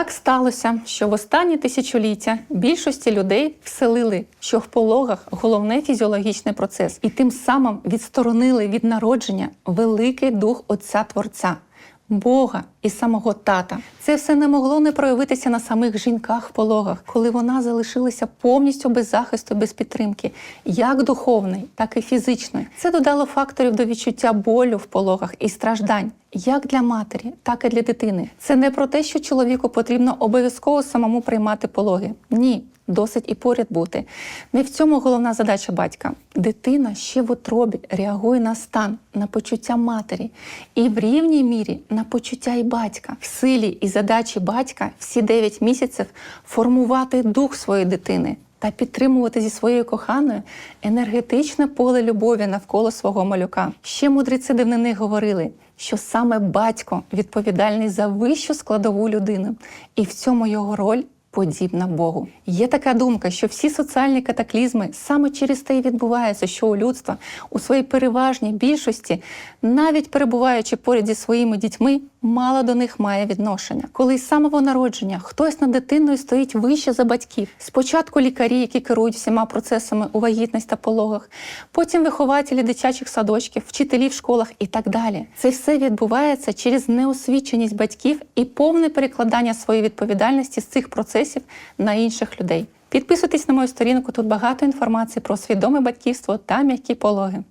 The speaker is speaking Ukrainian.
Так сталося, що в останні тисячоліття більшості людей вселили, що в пологах головне фізіологічний процес, і тим самим відсторонили від народження великий дух Отця Творця. Бога і самого тата. Це все не могло не проявитися на самих жінках в пологах, коли вона залишилася повністю без захисту, без підтримки, як духовної, так і фізичної. Це додало факторів до відчуття болю в пологах і страждань, як для матері, так і для дитини. Це не про те, що чоловіку потрібно обов'язково самому приймати пологи. Ні. Досить і поряд бути. Не в цьому головна задача батька. Дитина ще в утробі реагує на стан, на почуття матері, і в рівній мірі на почуття і батька. В силі і задачі батька всі 9 місяців формувати дух своєї дитини та підтримувати зі своєю коханою енергетичне поле любові навколо свого малюка. Ще мудреці дивнини говорили, що саме батько відповідальний за вищу складову людини, і в цьому його роль подібна Богу. Є така думка, що всі соціальні катаклізми саме через те і відбуваються, що у людства у своїй переважній більшості, навіть перебуваючи поряд зі своїми дітьми, мало до них має відношення. Коли з самого народження хтось над дитиною стоїть вище за батьків. Спочатку лікарі, які керують всіма процесами у вагітність та пологах, потім вихователі дитячих садочків, вчителі в школах і так далі. Це все відбувається через неосвіченість батьків і повне перекладання своєї відповідальності з цих процесів на інших людей. Підписуйтесь на мою сторінку, тут багато інформації про свідоме батьківство та м'які пологи.